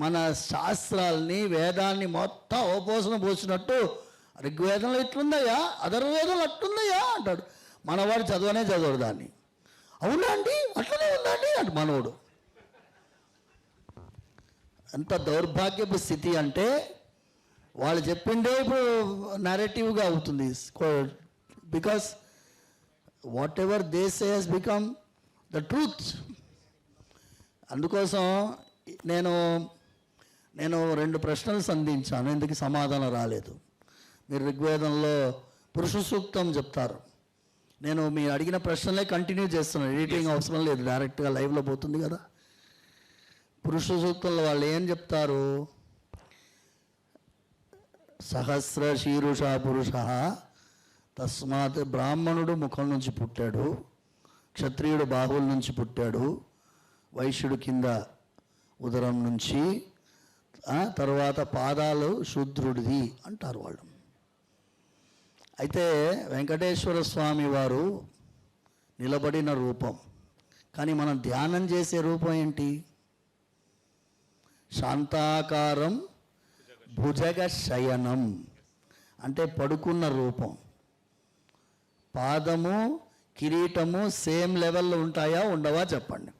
మన శాస్త్రాల్ని వేదాన్ని మొత్తం ఓపోసన పోసినట్టు ఋగ్వేదంలో ఇట్లుందయ్యా అధర్వేదంలో అట్లుందయ్యా అంటాడు. మనవాడు చదవనే చదవడు దాన్ని. అవునా అండి? అట్లనే ఉందండి అంట మనవుడు ఎంత దౌర్భాగ్యపు స్థితి అంటే వాళ్ళు చెప్పిండే ఇప్పుడు నరేటివ్గా అవుతుంది. Because whatever they say has become the truth అందుకోసం నేను నేను రెండు ప్రశ్నలు సంధించాను ఎందుకు సమాధానం రాలేదు. మీరు ఋగ్వేదంలో పురుష సూక్తం చెప్తారు. నేను మీరు అడిగిన ప్రశ్నలే కంటిన్యూ చేస్తున్నాను ఎడిటింగ్ అవసరం లేదు డైరెక్ట్గా లైవ్లో పోతుంది కదా. పురుష సూక్తంలో వాళ్ళు ఏం చెప్తారు? సహస్ర శీరుష పురుష తస్మాత్ బ్రాహ్మణుడు ముఖం నుంచి పుట్టాడు క్షత్రియుడు బాహువుల నుంచి పుట్టాడు వైశ్యుడు కింద ఉదరం నుంచి తర్వాత పాదాలు శూద్రుడిది అంటారు వాళ్ళు. అయితే వెంకటేశ్వర స్వామి వారు నిలబడిన రూపం. కానీ మనం ధ్యానం చేసే రూపం ఏంటి? శాంతాకారం భుజగ శయనం అంటే పడుకున్న రూపం. పాదము కిరీటము సేమ్ లెవెల్లో ఉంటాయా? ఉండవా? చెప్పండి.